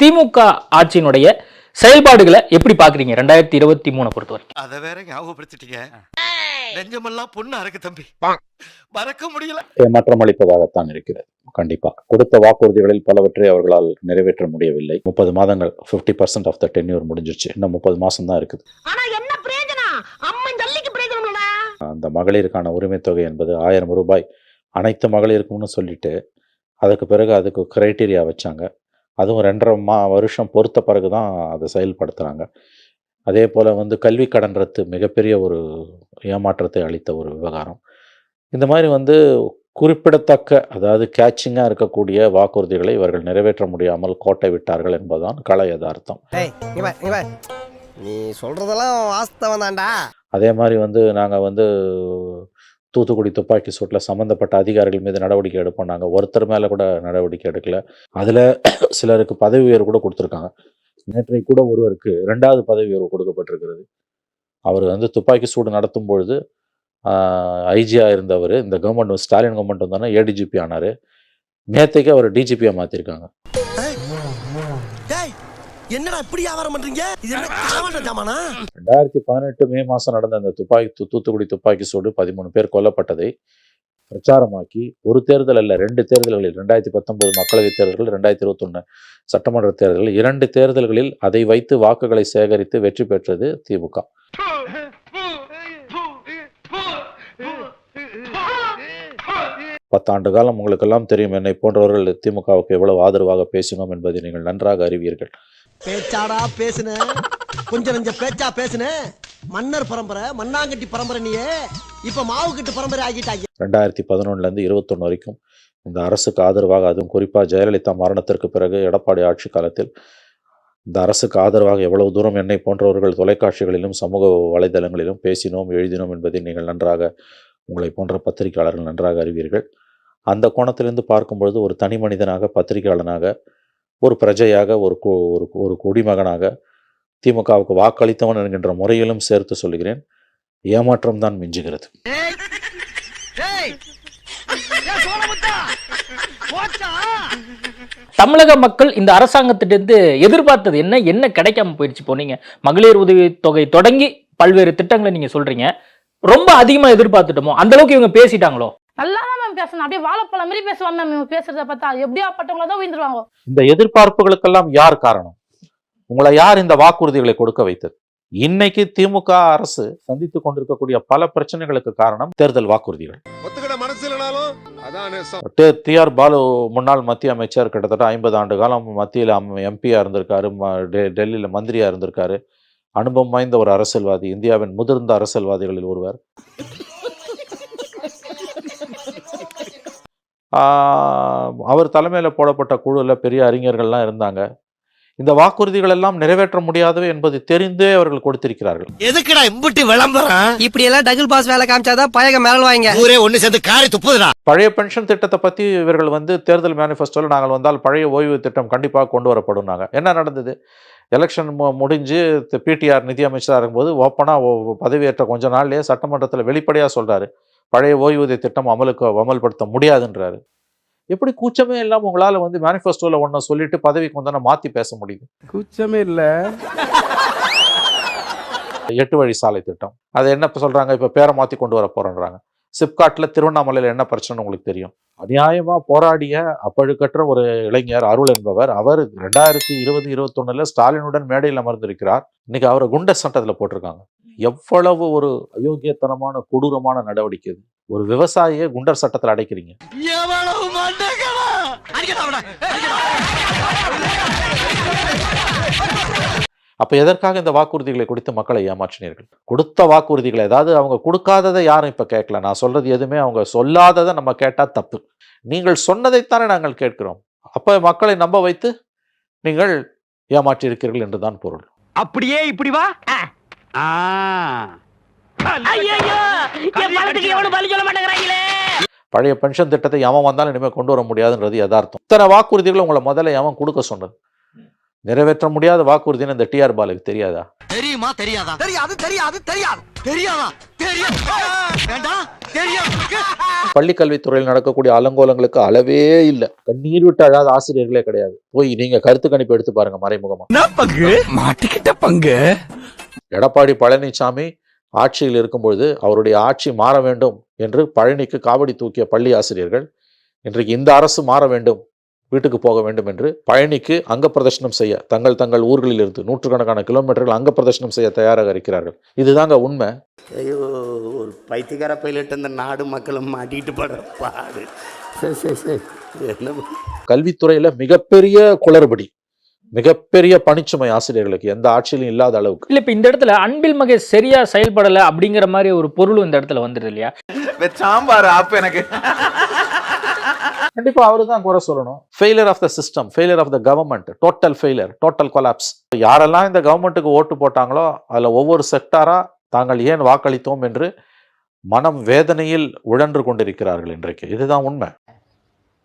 திமுக ஆட்சியினுடைய செயல்பாடுகளை எப்படி பாக்குறீங்க ரெண்டாயிரத்தி இருபத்தி மூணு பொறுத்த வரைக்கும். அத வேற ஞாபகப்படுத்திட்டீங்க. நெஞ்சமெல்லாம் பொண்ணா இருக்கு தம்பி. மறக்க முடியல. ஏமாற்றம் அளிப்பதாகத்தான் இருக்கிறது கண்டிப்பா. கொடுத்த வாக்குறுதிகளில் பலவற்றை அவர்களால் நிறைவேற்ற முடியவில்லை. முப்பது மாதங்கள் 50% பர்சன்ட் ஆஃப் த டென்யூர் முடிஞ்சிருச்சு. இன்னும் முப்பது மாசம் தான் இருக்குது அந்த மகளிருக்கான உரிமைத் தொகை என்பது ஆயிரம் ரூபாய். அனைத்து மகளிருக்கும்னு சொல்லிட்டு அதுக்கு பிறகு அதுக்கு கிரைட்டீரியா வச்சாங்க. அதுவும் ரெண்டரை மா வருஷம் பொறுத்த பிறகு தான் அதை செயல்படுத்துகிறாங்க அதே போல் வந்து கல்வி கடன் ரத்து மிகப்பெரிய ஒரு ஏமாற்றத்தை அளித்த ஒரு விவகாரம். இந்த மாதிரி வந்து குறிப்பிடத்தக்க அதாவது கேட்சிங்காக இருக்கக்கூடிய வாக்குறுதிகளை இவர்கள் நிறைவேற்ற முடியாமல் கோட்டை விட்டார்கள் என்பதுதான் கள யதார்த்தம். நீ சொல்றதெல்லாம் வாஸ்தவம் தான்டா. அதே மாதிரி வந்து நாங்கள் வந்து தூத்துக்குடி துப்பாக்கி சூட்டில் சம்மந்தப்பட்ட அதிகாரிகள் மீது நடவடிக்கை எடுப்போம் நாங்கள் ஒருத்தர் மேலே கூட நடவடிக்கை எடுக்கல. அதில் சிலருக்கு பதவி உயர்வு கூட கொடுத்துருக்காங்க. நேற்றைக்கு கூட ஒருவருக்கு ரெண்டாவது பதவி உயர்வு கொடுக்கப்பட்டிருக்கிறது. அவர் வந்து துப்பாக்கி சூடு நடத்தும் பொழுது ஐஜியாக இருந்தவர் இந்த கவர்மெண்ட் ஸ்டாலின் கவர்மெண்ட் வந்தோன்னா ஏடிஜிபி ஆனார். நேற்றுக்கு அவர் டிஜிபியாக மாற்றிருக்காங்க என்னடா இப்படி வியாபாரம் பண்றீங்க? இது என்ன களவாண்ட ஜாமானா ரெண்டாயிரத்தி பதினெட்டு மே மாசம் நடந்த அந்த துப்பாக்கி தூத்துக்குடி துப்பாக்கி சூடு பதிமூணு பேர் கொல்லப்பட்டதை பிரச்சாரமாக்கி ஒரு தேர்தல் அல்ல ரெண்டு தேர்தல்களில் ரெண்டாயிரத்தி பத்தொன்பது மக்களவைத் தேர்தல்கள் ரெண்டாயிரத்தி இருபத்தொன்னு சட்டமன்ற தேர்தல்கள் இரண்டு தேர்தல்களில் அதை வைத்து வாக்குகளை சேகரித்து வெற்றி பெற்றது திமுக. பத்தாண்டு காலம் உங்களுக்கெல்லாம் தெரியும் என்னை போன்றவர்கள் திமுகவுக்கு எவ்வளவு ஆதரவாக பேசினோம் என்பதை நீங்கள் நன்றாக அறிவீர்கள். பேச்சாடா பேசுன. கொஞ்சம் நெஞ்ச பேச்சா பேசுன. மன்னர் பரம்பரை மண்ணாங்கட்டி பரம்பரை நீயே. இப்ப மாவு கட்டு பரம்பரை ஆகிட்டாங்க ரெண்டாயிரத்தி பதினொன்னுலேருந்து இருபத்தொன்று வரைக்கும் இந்த அரசுக்கு ஆதரவாக அதுவும் குறிப்பாக ஜெயலலிதா மரணத்திற்கு பிறகு எடப்பாடி ஆட்சி காலத்தில் இந்த அரசுக்கு ஆதரவாக எவ்வளவு தூரம் என்னை போன்றவர்கள் தொலைக்காட்சிகளிலும் சமூக வலைதளங்களிலும் பேசினோம் எழுதினோம் என்பதை நீங்கள் நன்றாக உங்களை போன்ற பத்திரிகையாளர்கள் நன்றாக அறிவீர்கள். அந்த கோணத்திலிருந்து பார்க்கும்பொழுது ஒரு தனி மனிதனாக பத்திரிகையாளனாக ஒரு பிரஜையாக ஒரு கு- ஒரு ஒரு குடிமகனாக திமுகவுக்கு வாக்களித்தவன் என்கின்ற முறையிலும் சேர்த்து சொல்கிறேன் ஏமாற்றம் தான் மிஞ்சுகிறது. தமிழக மக்கள் இந்த அரசாங்கத்திட்டிருந்து எதிர்பார்த்தது என்ன என்ன கிடைக்காம போயிடுச்சு இப்போ நீங்க? மகளிர் உதவி தொகை தொடங்கி பல்வேறு திட்டங்களை நீங்க சொல்றீங்க. ரொம்ப அதிகமா எதிர்பார்த்துட்டோமோ? அந்த அளவுக்கு இவங்க பேசிட்டாங்களோ? நல்லா தான் மேம் பேசணும். அப்படியே வாழைப்பழம் மாதிரி பேசுவாங்க மேம் இவங்க பேசுறத பார்த்தா. எப்படியா பட்டவங்கள தான் உயிர்ந்துருவாங்க. இந்த எதிர்பார்ப்புகளுக்கெல்லாம் யார் காரணம்? உங்களை யார் இந்த வாக்குறுதிகளை கொடுக்க வைத்தது? இன்னைக்கு திமுக அரசு சந்தித்துக் கொண்டிருக்கக்கூடிய பல பிரச்சனைகளுக்கு காரணம் தேர்தல் வாக்குறுதிகள். டி- ஆர் பாலு முன்னாள் மத்திய அமைச்சர் கிட்டத்தட்ட ஐம்பது ஆண்டு காலம் மத்தியில் எம்பியா இருந்திருக்காரு டெல்லியில மந்திரியா இருந்திருக்காரு. அனுபவம் வாய்ந்த ஒரு அரசியல்வாதி இந்தியாவின் முதிர்ந்த அரசியல்வாதிகளில் ஒருவர். அவர் தலைமையில் போடப்பட்ட குழுவில் பெரிய அறிஞர்கள்லாம் இருந்தாங்க. இந்த வாக்குறுதிகள் எல்லாம் நிறைவேற்ற முடியாதவை என்பது தெரிந்தே அவர்கள் கொடுத்திருக்கிறார்கள். எதுக்குடா இம்புட்டி விளம்பரம்? இப்படி எல்லாம் டபுள் பாஸ் வேலை காமிச்சாதான் பயக மேல வாங்க. ஊரே ஒண்ணு சேர்ந்து காரி துப்புதுடா. பழைய பென்ஷன் திட்டத்தை பற்றி இவர்கள் வந்து தேர்தல் மேனிஃபெஸ்டோவில் நாங்கள் வந்தால் பழைய ஓய்வு திட்டம் கண்டிப்பாக கொண்டு வரப்படும்னாங்க என்ன நடந்தது? எலெக்ஷன் மு முடிஞ்சு பிடிஆர் நிதி அமைச்சராக இருக்கும்போது ஓப்பனாக பதவியேற்ற கொஞ்ச நாள்லயே சட்டமன்றத்தில் வெளிப்படையாக சொல்றாரு. பழைய ஓய்வூதிய திட்டம் அமலுக்கு அமல்படுத்த முடியாதுன்றாரு. எப்படி கூச்சமே இல்லாமல் உங்களால் வந்து மேனிஃபெஸ்டோவில் ஒன்றை சொல்லிட்டு பதவிக்கு வந்தோன்னா மாற்றி பேச முடியுது? கூச்சமே இல்ல. எட்டு வழி சாலை திட்டம். அது என்ன இப்ப சொல்றாங்க? இப்போ பேரை மாற்றி கொண்டு வர போறேன்றாங்க. சிப்காட்டில் திருவண்ணாமலையில் என்ன பிரச்சனை உங்களுக்கு தெரியும்? அநியாயமா போராடிய அப்பழுக்கற்ற ஒரு இளைஞர் அருள் என்பவர் அவர் ரெண்டாயிரத்தி இருபது இருபத்தொன்னுல ஸ்டாலினுடன் மேடையில் அமர்ந்திருக்கிறார். இன்னைக்கு அவரை குண்ட சட்டத்தில் போட்டிருக்காங்க. எவ்வளவு ஒரு அயோக்கியத்தனமான கொடூரமான நடவடிக்கை இது. ஒரு விவசாயியை குண்டர் சட்டத்தில் அடைக்கிறீங்க. அப்ப எதற்காக இந்த வாக்குறுதிகளை கொடுத்து மக்களை ஏமாற்றினீர்கள்? கொடுத்த வாக்குறுதிகளை அதாவது அவங்க கொடுக்காததை யாரும் இப்ப கேட்கல. நான் சொல்றது எதுவுமே அவங்க சொல்லாததை நம்ம கேட்டா தப்பு. நீங்கள் சொன்னதைத்தானே நாங்கள் கேட்கிறோம். அப்ப மக்களை நம்ப வைத்து நீங்கள் ஏமாற்றி இருக்கிறீர்கள் என்றுதான் பொருள். அப்படியே இப்படி வா. பழைய பென்ஷன் திட்டத்தை எவன் வந்தாலும் இனிமேல் கொண்டு வர முடியாதுன்றது யதார்த்தம். இத்தனை வாக்குறுதிகளை உங்களை முதல்ல எவன் கொடுக்க சொன்னது. நிறைவேற்ற முடியாத வாக்குறுதின்னு இந்த டிஆர் பாலுக்கு தெரியாதா? தெரியுமா தெரியாதா? தெரியாது தெரியாது தெரியாது. தெரியாதா? பள்ளி கல்வித்துறையில் நடக்கக்கூடிய அலங்கோலங்களுக்கு அளவே இல்லை. கண்ணீர் விட்டு அழாத ஆசிரியர்களே கிடையாது. போய் நீங்க கருத்து கணிப்பு எடுத்து பாருங்க மறைமுகமா. பங்கு? மாட்டிக்கிட்ட பங்கு? எடப்பாடி பழனிசாமி ஆட்சியில் இருக்கும்பொழுது அவருடைய ஆட்சி மாற வேண்டும் என்று பழனிக்கு காவடி தூக்கிய பள்ளி ஆசிரியர்கள் இன்றைக்கு இந்த அரசு மாற வேண்டும் வீட்டுக்கு போக வேண்டும் என்று பழனிக்கு அங்க பிரதர்ஷனம் செய்ய தங்கள் தங்கள் ஊர்களில் இருந்து நூற்றுக்கணக்கான கிலோமீட்டர்கள் அங்க பிரதர்ஷனம் செய்ய தயாராக இருக்கிறார்கள். இதுதாங்க உண்மை. ஐயோ ஒரு பைத்தியக்கார பைலட் இந்த நாடு மக்களும் மாட்டிட்டு படுற பாடு. கல்வித்துறையில மிகப்பெரிய குளறுபடி மிகப்பெரிய பணிச்சுமை ஆசிரியர்களுக்கு எந்த ஆட்சியிலும் இல்லாத அளவுக்கு. இல்ல இப்ப இந்த இடத்துல அன்பில் மகேஷ் சரியா செயல்படல அப்படிங்கிற மாதிரி ஒரு பொருளும் இந்த இடத்துல வந்துடுது இல்லையா? சாம்பார் ஆப் எனக்கு. கண்டிப்பா அவரு தான் குறை சொல்லணும். Failure of the system failure of the government total failure total collapse யாரெல்லாம் இந்த கவர்மெண்ட்டுக்கு ஓட்டு போட்டாங்களோ அதுல ஒவ்வொரு செக்டாரா தாங்கள் ஏன் வாக்களித்தோம் என்று மனம் வேதனையில் உழன்று கொண்டிருக்கிறார்கள் இன்றைக்கு. இதுதான் உண்மை.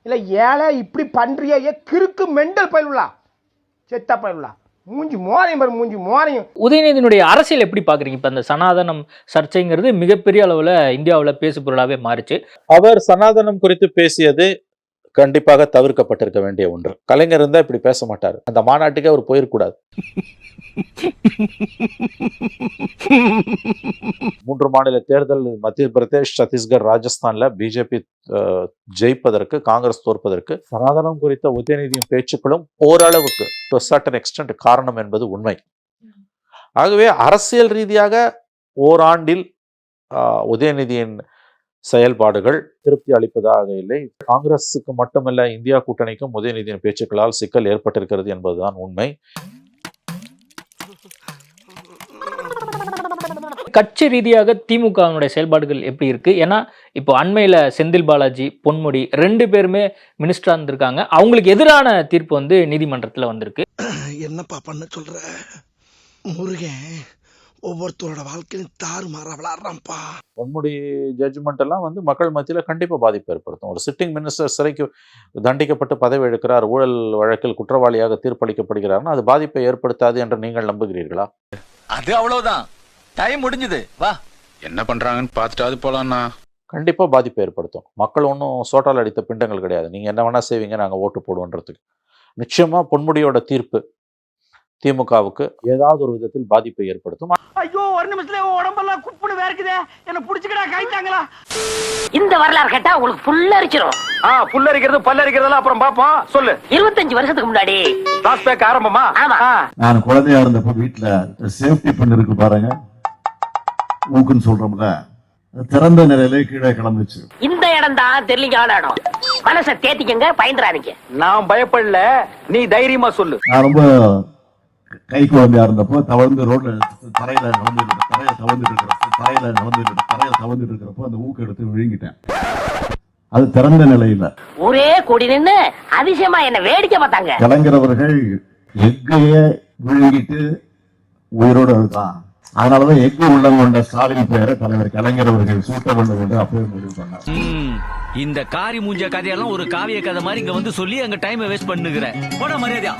இல்ல ஏழை இப்படி பண்றியே கிறுக்கு மெண்டல் பயிலுலா செத்த பயிலுலா மூஞ்சி மோரையும் பாரு மூஞ்சி மோரையும். உதயநிதியினுடைய அரசியல் எப்படி பாக்குறீங்க? இப்ப அந்த சனாதனம் சர்ச்சைங்கிறது மிகப்பெரிய அளவுல இந்தியாவுல பேசு பொருளாவே மாறுச்சு. அவர் சனாதனம் குறித்து பேசியது கண்டிப்பாக தவிர்க்கப்பட்டிருக்க வேண்டிய ஒன்று. கலைஞர் இருந்தா இப்படி பேச மாட்டார். அந்த மாநாட்டுக்கே அவர் போயிருக்கூடாது மூன்று மாநில தேர்தல் மத்திய பிரதேஷ் சத்தீஸ்கர் ராஜஸ்தான்ல பிஜேபி ஜெயிப்பதற்கு காங்கிரஸ் தோற்பதற்கு சனாதனம் குறித்த உதயநிதியின் பேச்சுக்களும் ஓரளவுக்கு டு சர்டன் எக்ஸ்டென்ட் காரணம் என்பது உண்மை. ஆகவே அரசியல் ரீதியாக ஓராண்டில் ஆஹ், உதயநிதியின் செயல்பாடுகள் திருப்தி அளிப்பதாக இல்லை. காங்கிரஸுக்கு மட்டுமல்ல இந்தியா கூட்டணிக்கும் உதயநிதியின் பேச்சுக்களால் சிக்கல் ஏற்பட்டிருக்கிறது என்பதுதான் உண்மை. கட்சி ரீதியாக திமுகவினுடைய செயல்பாடுகள் எப்படி இருக்கு? ஏன்னா இப்போ அண்மையில செந்தில் பாலாஜி பொன்முடி ரெண்டு பேருமே மினிஸ்டரா இருந்திருக்காங்க. அவங்களுக்கு எதிரான தீர்ப்பு வந்து நீதிமன்றத்துல வந்திருக்கு. என்னப்பா பண்ண சொல்ற? முருகன். ஒவ்வொருத்தரோட வாழ்க்கையும் தாறு மாற விளாடுறான்ப்பா பொன்முடி ஜட்ஜ்மெண்ட் எல்லாம் வந்து மக்கள் மத்தியில கண்டிப்பா பாதிப்பு ஏற்படுத்தும். ஒரு சிட்டிங் மினிஸ்டர் சிறைக்கு தண்டிக்கப்பட்டு பதவி எடுக்கிறார் ஊழல் வழக்கில் குற்றவாளியாக தீர்ப்பளிக்கப்படுகிறார்னா அது பாதிப்பை ஏற்படுத்தாது என்று நீங்கள் நம்புகிறீர்களா? அது அவ்வளவுதான். டைம் முடிஞ்சது. வா. என்ன பண்றாங்கன்னு பார்த்துட்டாது போலாம்ண்ணா. கண்டிப்பா பாதிப்பை ஏற்படுத்தும். மக்கள் ஒன்றும் சோட்டால் அடித்த பிண்டங்கள் கிடையாது. நீங்க என்ன வேணா செய்வீங்க நாங்க ஓட்டு போடுவோன்றதுக்கு. நிச்சயமா பொன்முடியோட தீர்ப்பு திமுகவுக்கு ஏதாவது ஒரு விதத்தில் பாதிப்பை ஏற்படுத்தும். ஐயோ ஒரு நிமிஷத்துல உடம்பெல்லாம் குப்புன்னு வேர்க்குதே. என்ன புடிச்சுக்கடா கைத்தாங்களா இந்த வரலாறு கேட்டா உங்களுக்கு புல்ல அரிச்சிரும் ஆ புல்லரிக்கிறது பல்லரிக்கிறதெல்லாம் அப்புறம் பாப்போம் சொல்லு. இருபத்தஞ்சு வருஷத்துக்கு முன்னாடி. பேக் ஆரம்பமா? ஆமா. நான் குழந்தையா இருந்தப்ப வீட்டுல சேஃப்டி பின் இருக்கு பாருங்க. ஊக்குன்னு சொல்றோம்ல. திறந்த நிலையில கீழே கிளம்புச்சு. இந்த இடம் தான் தெரியலிங்கான இடம். மனசை தேத்திக்கங்க பயந்துறாதீங்க. நான் பயப்படல. நீ தைரியமா சொல்லு. நான் ரொம்ப கை குழந்தையா இருந்தப்போ தவழ்ந்து ரோட்ல தரையில நடந்துட்டு தரையில தவழ்ந்துட்டு இருக்கிறப்ப தரையில நடந்துட்டு தரையில தவழ்ந்துட்டு இருக்கிறப்போ அந்த ஊக்கு எடுத்து விழுங்கிட்டேன். அது திறந்த நிலையில. ஊரே கூடி நின்னு அதிசயமா என்ன வேடிக்கை பார்த்தாங்க. கலைஞர் அவர்கள் எக்கைய விழுங்கிட்டு உயிரோடு இருக்கான் அதனாலதான் எக்கு உள்ளம் கொண்ட ஸ்டாலின் பெயரை தலைவர் கலைஞர் அவர்கள் சூட்ட வேண்டும் என்று அப்பவே முடிவு பண்ணார். இந்த காரி மூஞ்ச கதையெல்லாம் ஒரு காவிய கதை மாதிரி இங்க வந்து சொல்லி அங்க டைம் வேஸ்ட் பண்ணுகிற. போட மரியாதையா.